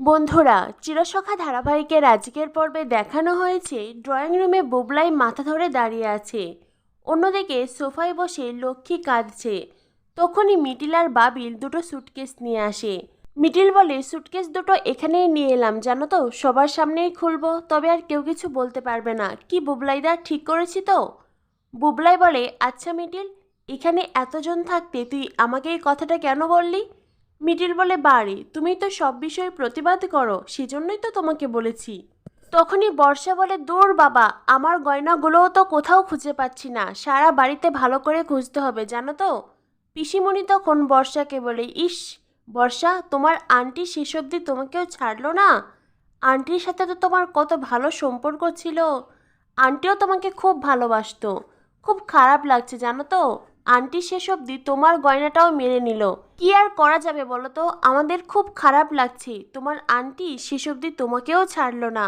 বন্ধুরা, চিরসখা ধারাবাহিকের আজকের পর্বে দেখানো হয়েছে ড্রয়িং রুমে বুবলাই মাথা ধরে দাঁড়িয়ে আছে। অন্যদিকে সোফায় বসে লক্ষ্মী কাঁদছে। তখনই মিটিল আর বাবিল দুটো সুটকেস নিয়ে আসে। মিটিল বলে সুটকেস দুটো এখানেই নিয়ে এলাম, জানো তো? সবার সামনেই খুলবো। তবে আর কেউ কিছু বলতে পারবে না। কি বুবলাইদা, ঠিক করেছি তো? বুবলাই বলে আচ্ছা মিটিল, এখানে এতজন থাকতে তুই আমাকে এই কথাটা কেন বললি? মিটিল বলে, বাড়ি তুমি তো সব বিষয়ে প্রতিবাদ করো, সেজন্যই তো তোমাকে বলেছি। তখনই বর্ষা বলে, দূর বাবা, আমার গয়নাগুলোও তো কোথাও খুঁজে পাচ্ছি না, সারা বাড়িতে ভালো করে খুঁজতে হবে, জানো তো? পিসিমণি তখন বর্ষাকে বলে, ইস, বর্ষা, তোমার আন্টি শেষ অবধি তোমাকেও ছাড়লো না? আন্টির সাথে তো তোমার কত ভালো সম্পর্ক ছিল। আন্টিও তোমাকে খুব ভালোবাসতো। খুব খারাপ লাগছে, জানো তো? আন্টি শেষ অবধি তোমার গয়নাটাও মেরে নিল। কি আর করা যাবে বলো তো আমাদের খুব খারাপ লাগছে। তোমার আন্টি শেষ অবধি তোমাকেও ছাড়লো না।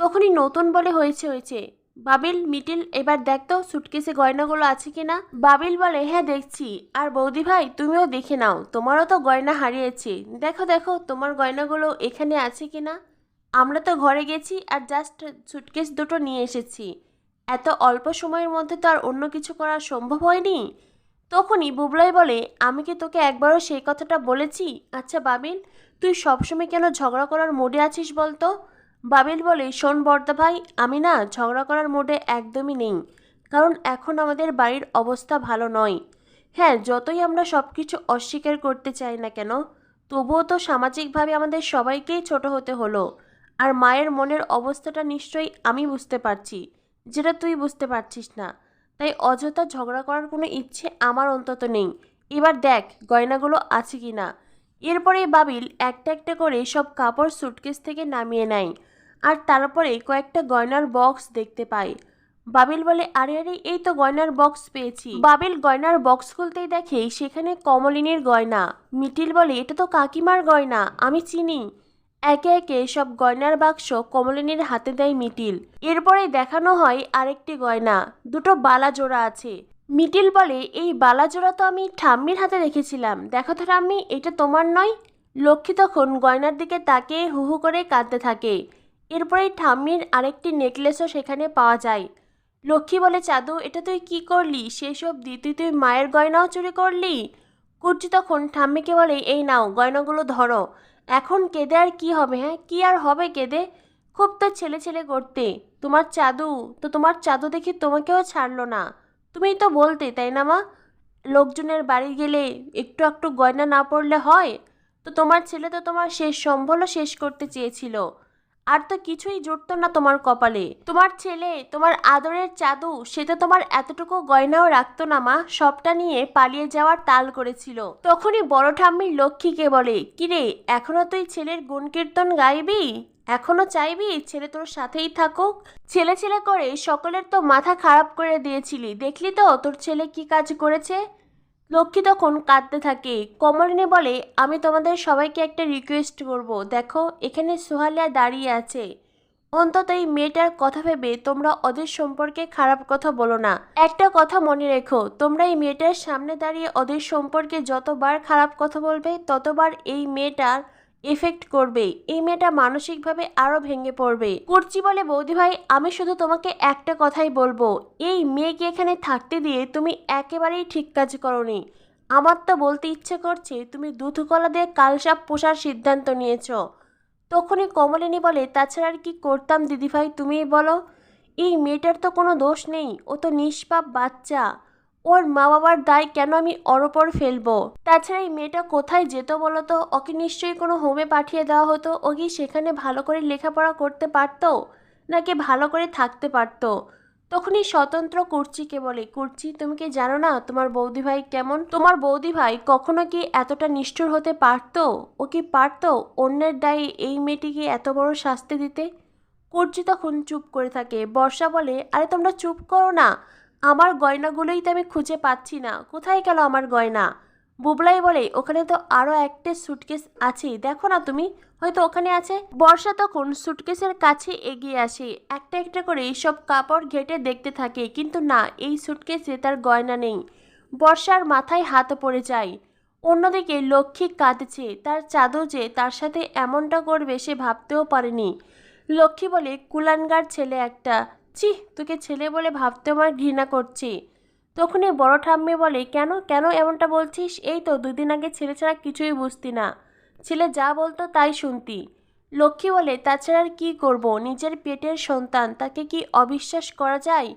তখনই নতুন বলে হয়েছে হয়েছে। বাবিল, মিটিল, এবার দেখতো সুটকেসে গয়নাগুলো আছে কিনা। বাবিল বলে হ্যাঁ দেখছি। আর বৌদি ভাই, তুমিও দেখে নাও। তোমারও তো গয়না হারিয়েছে। দেখো দেখো, তোমার গয়নাগুলো এখানে আছে কিনা? আমরা তো ঘরে গেছি আর জাস্ট সুটকেস দুটো নিয়ে এসেছি। এত অল্প সময়ের মধ্যে তো আর অন্য কিছু করা সম্ভব হয়নি? তখনই বুবলাই বলে, আমি কি তোকে একবারও সেই কথাটা বলেছি? আচ্ছা বাবিল, তুই সবসময় কেন ঝগড়া করার মোডে আছিস বলতো? বাবিল বলে, শোন বর্দা ভাই, আমি না ঝগড়া করার মোডে একদমই নেই, কারণ এখন আমাদের বাড়ির অবস্থা ভালো নয়। হ্যাঁ যতই আমরা সব কিছু অস্বীকার করতে চাই না কেন, তবুও তো সামাজিকভাবে আমাদের সবাইকেই ছোট হতে হলো, আর মায়ের মনের অবস্থাটা নিশ্চয়ই আমি বুঝতে পারছি। যেটা তুই বুঝতে পারছিস না। তাই অযথা ঝগড়া করার কোনো ইচ্ছে আমার অন্তত নেই। এবার দেখ, গয়নাগুলো আছে কি না। এরপরে বাবিল একটা একটা করে সব কাপড় সুটকেস থেকে নামিয়ে নেয় আর তারপরে কয়েকটা গয়নার বক্স দেখতে পায়। বাবিল বলে, আরে আরে, এই তো গয়নার বক্স পেয়েছি। বাবিল গয়নার বক্স খুলতেই দেখে সেখানে কমলিনীর গয়না। মিটিল বলে, এটা তো কাকিমার গয়না, আমি চিনি। একে একে সব গয়নার বাক্স কমলিনীর হাতে দেয় মিটিল। এরপরে দেখানো হয় আরেকটি গয়না, দুটো বালা জোড়া আছে। মিটিল বলে, এই বালা জোড়া তো আমি ঠাম্মির হাতে দেখেছিলাম দেখো তো ঠাম্মি, এটা তোমার নয়? লক্ষ্মী তখন গয়নার দিকে তাকিয়ে হু হু করে কাঁদতে থাকে। এরপরে ঠাম্মির আরেকটি নেকলেসও সেখানে পাওয়া যায়। লক্ষ্মী বলে, চাদু, এটা তুই কি করলি? সেসব দি, তুই তুই মায়ের গয়নাও চুরি করলি? কুর্চি তখন ঠাম্মিকে বলে, এই নাও, গয়নাগুলো ধরো। এখন কেঁদে আর কি হবে হ্যাঁ? কি আর হবে কেঁদে? খুব তো ছেলে ছেলে করতে। তোমার চাদু, তো তোমার চাদু দেখি তোমাকেও ছাড়লো না। তুমি তো বলতে, তাই না মা? লোকজনের বাড়ি গেলে একটু একটু গয়না না পড়লে হয়? তো তোমার ছেলে তো তোমার শেষ সম্বলও শেষ করতে চেয়েছিল। আর তো কিছুই জুটতো না তোমার কপালে। তোমার ছেলে, তোমার আদরের চাদু, সে তো তোমার এতটুকু গয়নাও রাখতো না মা, সবটা নিয়ে পালিয়ে যাওয়ার তাল করেছিল। তখনই বড় ঠাম্মির লক্ষ্মীকে বলে, কিরে, এখনও তুই ছেলের গুণ কীর্তন গাইবি? এখনও চাইবি ছেলে তোর সাথেই থাকুক? ছেলে ছেলে করে সকলের তো মাথা খারাপ করে দিয়েছিলি। দেখলি তো তোর ছেলে কি কাজ করেছে? লক্ষ্মী তখন কাঁদতে থাকে। কমলিনী বলে, আমি তোমাদের সবাইকে একটা রিকোয়েস্ট করব। দেখো, এখানে সোহালিয়া দাঁড়িয়ে আছে। অন্তত এই মেয়েটার কথা ভেবে তোমরা ওদের সম্পর্কে খারাপ কথা বলো না। একটা কথা মনে রেখো, তোমরা এই মেয়েটার সামনে দাঁড়িয়ে ওদের সম্পর্কে যতবার খারাপ কথা বলবে, ততবার এই মেয়েটার এফেক্ট করবে। এই মেয়েটা মানসিকভাবে আরও ভেঙে পড়বে। কুর্চি বলে বৌদি ভাই আমি শুধু তোমাকে একটা কথাই বলব। এই মেয়েকে এখানে থাকতে দিয়ে তুমি একেবারেই ঠিক কাজ করনি। আমার তো বলতে ইচ্ছে করছে, তুমি দুধ কলা দিয়ে কালসাপ পোষার সিদ্ধান্ত নিয়েছ। তখনই কমলিনী বলে, তাছাড়া আর কি করতাম দিদিভাই, তুমিই বলো? এই মেয়েটার তো কোনো দোষ নেই। ও তো নিষ্পাপ বাচ্চা। ওর মা বাবার দায় কেন আমি অরপর ফেলব? তাছাড়া এই মেয়েটা কোথায় যেত বলো তো ওকে নিশ্চয়ই কোনো হোমে পাঠিয়ে দেওয়া হতো? ও কি সেখানে ভালো করে লেখাপড়া করতে পারতো? নাকি ভালো করে থাকতে পারতো? তখনই স্বতন্ত্র কুর্চিকে বলে, কুর্চি, তুমি কি জানো না তোমার বৌদি ভাই কেমন? তোমার বৌদি ভাই কখনো কি এতটা নিষ্ঠুর হতে পারতো? ও কি পারতো অন্যের দায়ে এই মেয়েটিকে এত বড় শাস্তি দিতে? কুর্চি তখন চুপ করে থাকে। বর্ষা বলে, আরে তোমরা চুপ করো না। আমার গয়নাগুলোই তো আমি খুঁজে পাচ্ছি না। কোথায় গেল আমার গয়না? বুবলাই বলে, ওখানে তো আরও একটা সুটকেস আছে। দেখো না তুমি, হয়তো ওখানে আছে? বর্ষা তখন সুটকেসের কাছে এগিয়ে আসে। একটা একটা করে সব কাপড় ঘেটে দেখতে থাকে, কিন্তু না, এই সুটকেসে তার গয়না নেই। বর্ষার মাথায় হাত পড়ে যায়। অন্যদিকে লক্ষ্মী কাঁদছে। তার চাঁদও যে তার সাথে এমনটা করবে সে ভাবতেও পারেনি। লক্ষ্মী বলে, কুলানগার ছেলে একটা ছি, তোকে ছেলে বলে ভাবতে আমার ঘৃণা করছে। তখনই বড় ঠাম্মি বলে, কেন কেন এমনটা বলছিস? এই তো, দুদিন আগে ছেলে ছাড়া কিছুই বুঝতি না। ছেলে যা বলতো তাই শুনতি। লক্ষ্মী বলে, তাছাড়া আর কী করব? নিজের পেটের সন্তান, তাকে কি অবিশ্বাস করা যায়?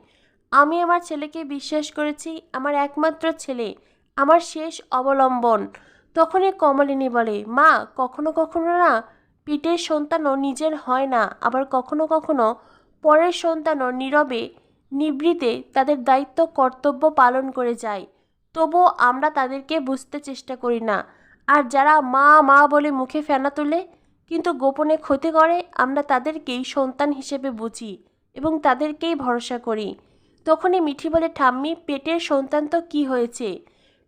আমি আমার ছেলেকে বিশ্বাস করেছি, আমার একমাত্র ছেলে, আমার শেষ অবলম্বন। তখনই কমলিনী বলে, মা, কখনো কখনো না, পেটের সন্তানও নিজের হয় না, আবার কখনো কখনো পরের সন্তানও নীরবে নিবৃতে তাদের দায়িত্ব, কর্তব্য পালন করে যায়। তবুও আমরা তাদেরকে বুঝতে চেষ্টা করি না। আর যারা মা মা বলে মুখে ফেনা তোলে, কিন্তু গোপনে ক্ষতি করে, আমরা তাদেরকেই সন্তান হিসেবে বুঝি এবং তাদেরকেই ভরসা করি। তখনই মিঠি বলে, ঠাম্মি, পেটের সন্তান তো কি হয়েছে?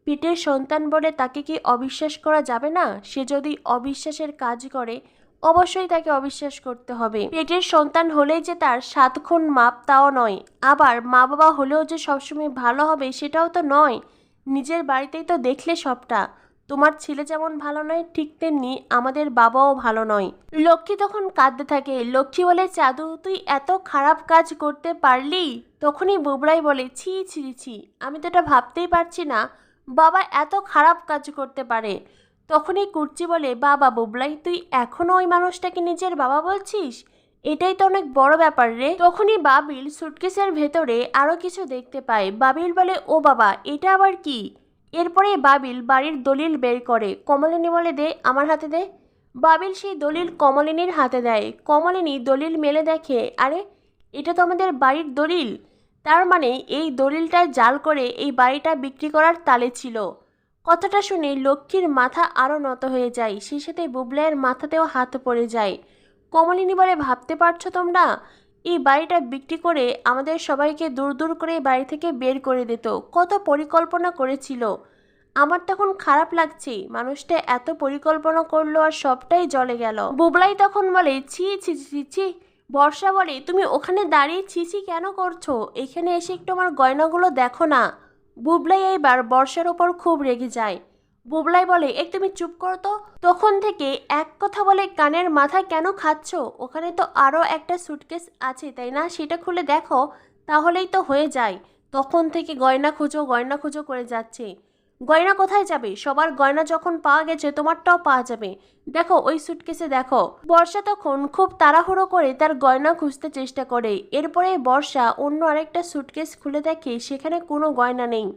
পেটের সন্তান বলে তাকে কি অবিশ্বাস করা যাবে না? সে যদি অবিশ্বাসের কাজ করে অবশ্যই তাকে অবিশ্বাস করতে হবে। পেটের সন্তান হলেই যে তার সাত খুন মাপ তাও নয়। আবার মা বাবা হলেও যে সবসময় ভালো হবে সেটাও তো নয়। নিজের বাড়িতেই তো দেখলে সবটা। তোমার ছেলে যেমন ভালো নয়, ঠিক তেমনি আমাদের বাবাও ভালো নয়। লক্ষ্মী তখন কাঁদতে থাকে। লক্ষ্মী বলে, চাদু, তুই এত খারাপ কাজ করতে পারলি? তখনই বুবরাই বলে, ছি ছি ছি, আমি তো এটা ভাবতেই পারছি না। বাবা এত খারাপ কাজ করতে পারে। তখনই কুর্চি বলে, বাবা বুবলাই, তুই এখনও ওই মানুষটাকে নিজের বাবা বলছিস? এটাই তো অনেক বড় ব্যাপার রে। তখনই বাবিল সুটকেসের ভেতরে আরও কিছু দেখতে পায়। বাবিল বলে, ও বাবা, এটা আবার কি? এরপরে বাবিল বাড়ির দলিল বের করে। কমলিনী বলে, দে, আমার হাতে দে। বাবিল সেই দলিল কমলিনীর হাতে দেয়। কমলিনী দলিল মেলে দেখে, আরে, এটা তো আমাদের বাড়ির দলিল। তার মানে এই দলিলটা জাল করে এই বাড়িটা বিক্রি করার তালে ছিল। কথাটা শুনে লক্ষ্মীর মাথা আরও নত হয়ে যায়। সেই সাথে বুবলাইয়ের মাথাতেও হাত পড়ে যায়। কমলিনী বলে, ভাবতে পারছ তোমরা? এই বাড়িটা বিক্রি করে আমাদের সবাইকে দূর দূর করে বাড়ি থেকে বের করে দিত। কত পরিকল্পনা করেছিল। আমার তখন খারাপ লাগছে। মানুষটা এত পরিকল্পনা করল আর সবটাই জলে গেল। বুবলাই তখন বলে, ছি ছি ছি ছি বর্ষা বলে, তুমি ওখানে দাঁড়িয়ে ছিছি কেন করছ? এখানে এসে একটু আমার গয়নাগুলো দেখো না। বুবলাই এইবার বর্ষার ওপর খুব রেগে যায়। বুবলাই বলে এক তুমি চুপ করো তো। তখন থেকে এক কথা বলে কানের মাথা কেন খাচ্ছ? ওখানে তো আরও একটা সুটকেস আছে, তাই না? সেটা খুলে দেখো, তাহলেই তো হয়ে যায়। তখন থেকে গয়না খুঁজো গয়না খুঁজো করে যাচ্ছে। গয়না কোথায় যাবে? সবার গয়না যখন পাওয়া গেছে, তোমারটাও পাওয়া যাবে। দেখো, ওই সুটকেসে দেখো। বর্ষা তখন খুব তাড়াহুড়ো করে তার গয়না খুঁজতে চেষ্টা করে। এরপরে বর্ষা অন্য আরেকটা সুটকেস খুলে দেখে সেখানে কোনো গয়না নেই।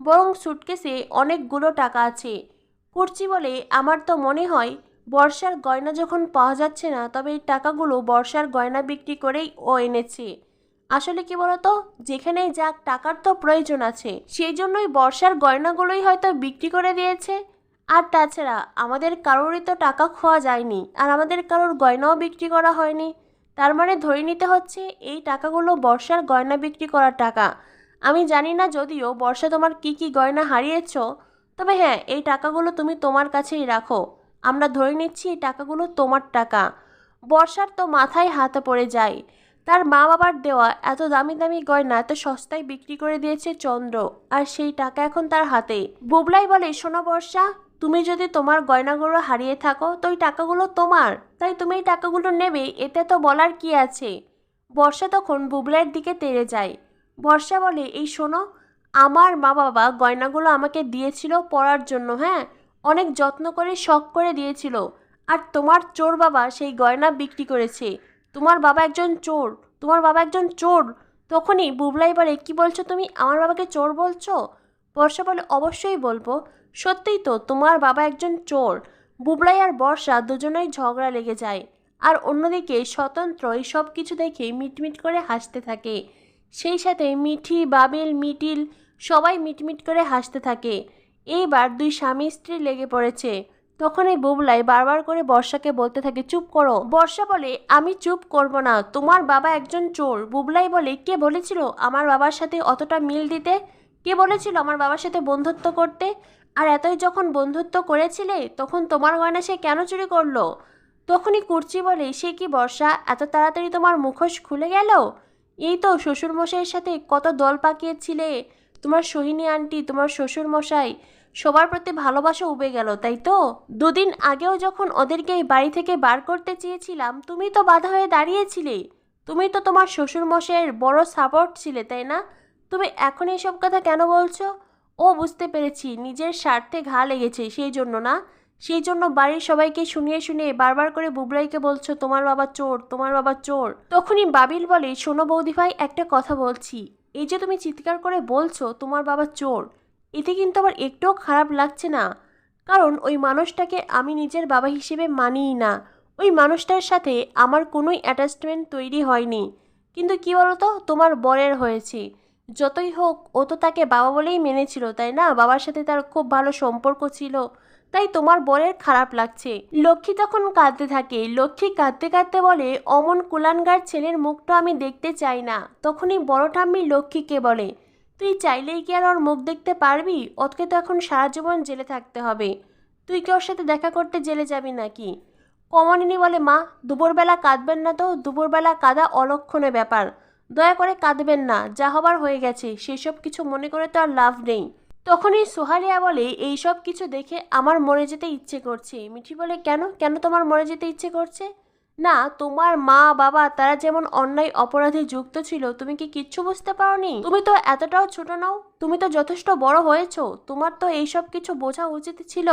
বরং সুটকেসে অনেকগুলো টাকা আছে। কুর্চি বলে আমার তো মনে হয়, বর্ষার গয়না যখন পাওয়া যাচ্ছে না, তবে এই টাকাগুলো বর্ষার গয়না বিক্রি করেই ও এনেছে। আসলে কি বলতো? যেখানেই যাক, টাকার তো প্রয়োজন আছে। সেই জন্যই বর্ষার গয়নাগুলোই হয়তো বিক্রি করে দিয়েছে। আর তাছাড়া, আমাদের কারোরই তো টাকা খোয়া যায়নি। আর আমাদের কারোর গয়নাও বিক্রি করা হয়নি। তার মানে ধরে নিতে হচ্ছে, এই টাকাগুলো বর্ষার গয়না বিক্রি করার টাকা। আমি জানি না যদিও বর্ষা তোমার কি কি গয়না হারিয়েছ, তবে হ্যাঁ এই টাকাগুলো তুমি তোমার কাছেই রাখো। আমরা ধরে নিচ্ছি, এই টাকাগুলো তোমার টাকা। বর্ষার তো মাথায় হাতে পড়ে যায়। তার মা বাবার দেওয়া এত দামি দামি গয়না এত সস্তায় বিক্রি করে দিয়েছে চন্দ্র, আর সেই টাকা এখন তার হাতে বুবলাই বলে, শোনো বর্ষা, তুমি যদি তোমার গয়নাগুলো হারিয়ে থাকো, তো ওই টাকাগুলো তোমার। তাই তুমি এই টাকাগুলো নেবে, এতে তো বলার কি আছে? বর্ষা তখন বুবলাইয়ের দিকে তেড়ে যায়। বর্ষা বলে, এই শোনো, আমার মা বাবা গয়নাগুলো আমাকে দিয়েছিল পড়ার জন্য হ্যাঁ? অনেক যত্ন করে, শখ করে দিয়েছিল। আর তোমার চোর বাবা সেই গয়না বিক্রি করেছে। তোমার বাবা একজন চোর, তোমার বাবা একজন চোর। তখনই বুবলাই বলে, কি বলছো তুমি? আমার বাবাকে চোর বলছো? বর্ষা বলে, অবশ্যই বলব। সত্যিই তো, তোমার বাবা একজন চোর। বুবলাই আর বর্ষা দুজনেই ঝগড়া লেগে যায়। আর অন্যদিকে স্বতন্ত্র এই সব কিছু দেখে মিটমিট করে হাসতে থাকে। সেই সাথে মিঠি, বাবেল, মিটিল সবাই মিটমিট করে হাসতে থাকে। এইবার দুই স্বামী স্ত্রী লেগে পড়েছে। তখন এই বুবলাই বারবার করে বর্ষাকে বলতে থাকে, চুপ করো। বর্ষা বলে, আমি চুপ করব না, তোমার বাবা একজন চোর। বুবলাই বলে, কে বলেছিল আমার বাবার সাথে অতটা মিল দিতে? কে বলেছিল আমার বাবার সাথে বন্ধুত্ব করতে? আর এতই যখন বন্ধুত্ব করেছিলে, তখন তোমার গয়না সে কেন চুরি করল? তখনই কুর্চি বলে, সে কি বর্ষা, এত তাড়াতাড়ি তোমার মুখোশ খুলে গেল? এই তো শ্বশুরমশাইয়ের সাথে কত দল পাকিয়েছিলে। তোমার সোহিনী আন্টি, তোমার শ্বশুরমশাই সবার প্রতি ভালোবাসা উবে গেল, তাই তো? দুদিন আগেও যখন ওদেরকে এই বাড়ি থেকে বার করতে চেয়েছিলাম, তুমি তো বাধা হয়ে দাঁড়িয়েছিলে। তুমি তো তোমার শ্বশুর মশাইয়ের বড় সাপোর্ট ছিলে, তাই না? তুমি এখন এইসব কথা কেন বলছো? ও বুঝতে পেরেছি, নিজের স্বার্থে ঘা লেগেছে, সেই জন্য না? সেই জন্য বাড়ির সবাইকে শুনিয়ে শুনিয়ে বারবার করে বুবরাইকে বলছো, তোমার বাবা চোর, তোমার বাবা চোর। তখনই বাবিল বলে, শোনো বৌদি ভাই, একটা কথা বলছি। এই যে তুমি চিৎকার করে বলছো, তোমার বাবা চোর। এতে কিন্তু আমার একটুও খারাপ লাগছে না। কারণ ওই মানুষটাকে আমি নিজের বাবা হিসেবে মানিই না। ওই মানুষটার সাথে আমার কোনোই অ্যাটাচমেন্ট তৈরি হয়নি। কিন্তু কি বলতো? তোমার বরের হয়েছে। যতই হোক, ও তো তাকে বাবা বলেই মেনেছিল, তাই না? বাবার সাথে তার খুব ভালো সম্পর্ক ছিল। তাই তোমার বরের খারাপ লাগছে। লক্ষ্মী তখন কাঁদতে থাকে। লক্ষ্মী কাঁদতে কাঁদতে বলে, অমন কুলানগার ছেলের মুখটা আমি দেখতে চাই না। তখনই বড় ঠাম্মি লক্ষ্মীকে বলে তুই চাইলেই কি আর ওর মুখ দেখতে পারবি? ওকে তো এখন সারা জীবন জেলে থাকতে হবে। তুই কি ওর সাথে দেখা করতে জেলে যাবি নাকি? কমলিনী বলে, মা, দুপুরবেলা কাঁদবেন না তো? দুপুরবেলা কাঁদা অলক্ষণে ব্যাপার। দয়া করে কাঁদবেন না, যা হবার হয়ে গেছে। সেসব কিছু মনে করে তো আর লাভ নেই। তখনই সোহালিয়া বলে এই সব কিছু দেখে আমার মরে যেতে ইচ্ছে করছে। মিঠি বলে, কেন? কেন তোমার মরে যেতে ইচ্ছে করছে? না, তোমার মা, বাবা, তারা যেমন অন্যায় অপরাধে যুক্ত ছিল, তুমি কি কিচ্ছু বুঝতে পারোনি? তুমি তো এতটাও ছোট নাও। তুমি তো যথেষ্ট বড় হয়েছ। তোমার তো এইসব কিছু বোঝা উচিত ছিল।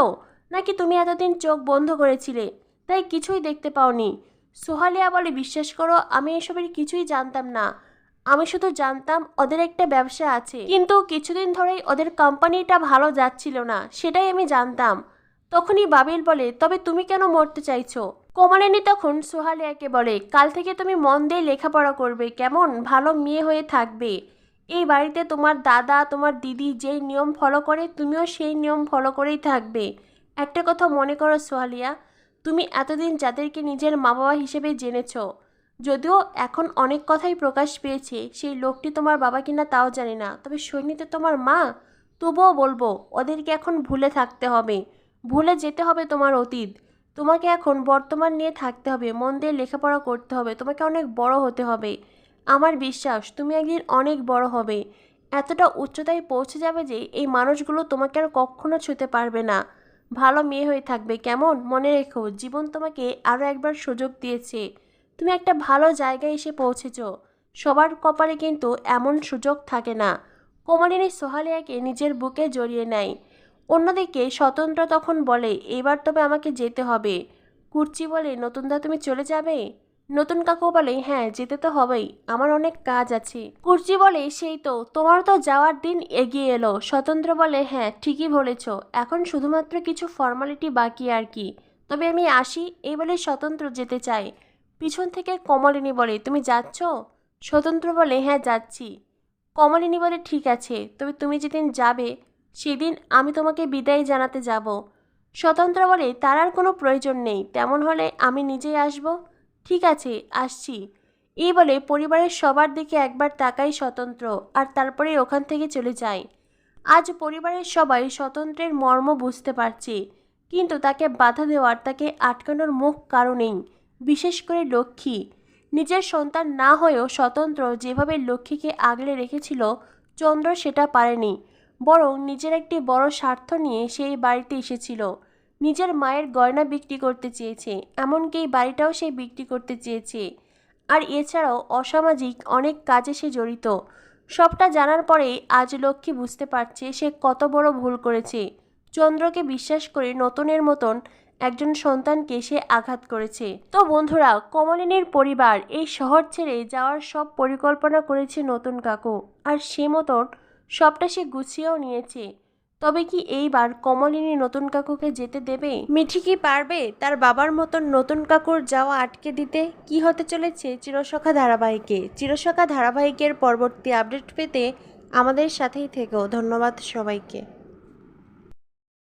নাকি তুমি এতদিন চোখ বন্ধ করেছিলে? তাই কিছুই দেখতে পাওনি। সোহালিয়া বলে, বিশ্বাস করো, আমি এসবের কিছুই জানতাম না। আমি শুধু জানতাম ওদের একটা ব্যবসা আছে। কিন্তু কিছুদিন ধরেই ওদের কোম্পানিটা ভালো যাচ্ছিল না। সেটাই আমি জানতাম। তখনই বাবিল বলে, তবে তুমি কেন মরতে চাইছো? কোমালিনী তখন সোহালিয়াকে বলে, কাল থেকে তুমি মন দিয়ে লেখাপড়া করবে, কেমন? ভালো মেয়ে হয়ে থাকবে। এই বাড়িতে তোমার দাদা, তোমার দিদি যেই নিয়ম ফলো করে, তুমিও সেই নিয়ম ফলো করেই থাকবে। একটা কথা মনে করো সোহালিয়া, তুমি এতদিন যাদেরকে নিজের মা বাবা হিসেবে জেনেছ, যদিও এখন অনেক কথাই প্রকাশ পেয়েছে, সেই লোকটি তোমার বাবা কিনা তাও জানি না। তবে সৈনী তো তোমার মা? তবুও বলব, ওদেরকে এখন ভুলে থাকতে হবে। ভুলে যেতে হবে তোমার অতীত। তোমাকে এখন বর্তমান নিয়ে থাকতে হবে, মন দিয়ে লেখাপড়া করতে হবে, তোমাকে অনেক বড় হতে হবে। আমার বিশ্বাস, তুমি একদিন অনেক বড় হবে। এতটা উচ্চতায় পৌঁছে যাবে যে এই মানুষগুলো তোমাকে আর কখনো ছুতে পারবে না। ভালো মেয়ে হয়ে থাকবে, কেমন? মনে রেখো, জীবন তোমাকে আরও একবার সুযোগ দিয়েছে। তুমি একটা ভালো জায়গায় এসে পৌঁছেছ। সবার কপালে কিন্তু এমন সুযোগ থাকে না। কোমালিনী সোহালিয়াকে নিজের বুকে জড়িয়ে নেয়। অন্যদিকে স্বতন্ত্র তখন বলে, এবার তবে আমাকে যেতে হবে। কুর্চি বলে, নতুনদা, তুমি চলে যাবে? নতুন কাকু বলে হ্যাঁ যেতে তো হবেই, আমার অনেক কাজ আছে। কুর্চি বলে, সেই তো, তোমার তো যাওয়ার দিন এগিয়ে এলো। স্বতন্ত্র বলে হ্যাঁ ঠিকই বলেছ, এখন শুধুমাত্র কিছু ফর্মালিটি বাকি আর কি। তবে আমি আসি। এই বলে স্বতন্ত্র যেতে চাই পিছন থেকে কমলিনী বলে, তুমি যাচ্ছ? স্বতন্ত্র বলে হ্যাঁ যাচ্ছি। কমলিনী বলে, ঠিক আছে, তবে তুমি যেদিন যাবে সেদিন আমি তোমাকে বিদায় জানাতে যাব। স্বতন্ত্র বলে তার আর কোনো প্রয়োজন নেই, তেমন হলে আমি নিজেই আসব। ঠিক আছে, আসছি। এই বলে পরিবারের সবার দিকে একবার তাকাই স্বতন্ত্র আর তারপরে ওখান থেকে চলে যায় আজ পরিবারের সবাই স্বতন্ত্রের মর্ম বুঝতে পারছে, কিন্তু তাকে বাধা দেওয়ার, তাকে আটকানোর মুখ কারও নেই, বিশেষ করে লক্ষ্মী। নিজের সন্তান না হয়েও স্বতন্ত্র যেভাবে লক্ষ্মীকে আগলে রেখেছিল, চন্দ্র সেটা পারেনি। বরং নিজের একটি বড় স্বার্থ নিয়ে সেই বাড়িতে এসেছিল। নিজের মায়ের গয়না বিক্রি করতে চেয়েছে, এমনকি এই বাড়িটাও সে বিক্রি করতে চেয়েছে। আর এছাড়াও অসামাজিক অনেক কাজে সে জড়িত। সবটা জানার পরেই আজ লক্ষ্মী বুঝতে পারছে সে কত বড় ভুল করেছে। চন্দ্রকে বিশ্বাস করে নতুনের মতন একজন সন্তানকে সে আঘাত করেছে। তো বন্ধুরা, কমলিনীর পরিবার এই শহর ছেড়ে যাওয়ার সব পরিকল্পনা করেছে নতুন কাকু। আর সে মতন সবটা সে গুছিয়েও নিয়েছে। তবে কি এইবার কমলিনী নতুন কাকুকে যেতে দেবে? মিঠি কি পারবে তার বাবার মতন নতুন কাকুর যাওয়া আটকে দিতে? কি হতে চলেছে চিরসখা ধারাবাহিকে? চিরসখা ধারাবাহিকের পরবর্তী আপডেট পেতে আমাদের সাথেই থেকেও ধন্যবাদ সবাইকে।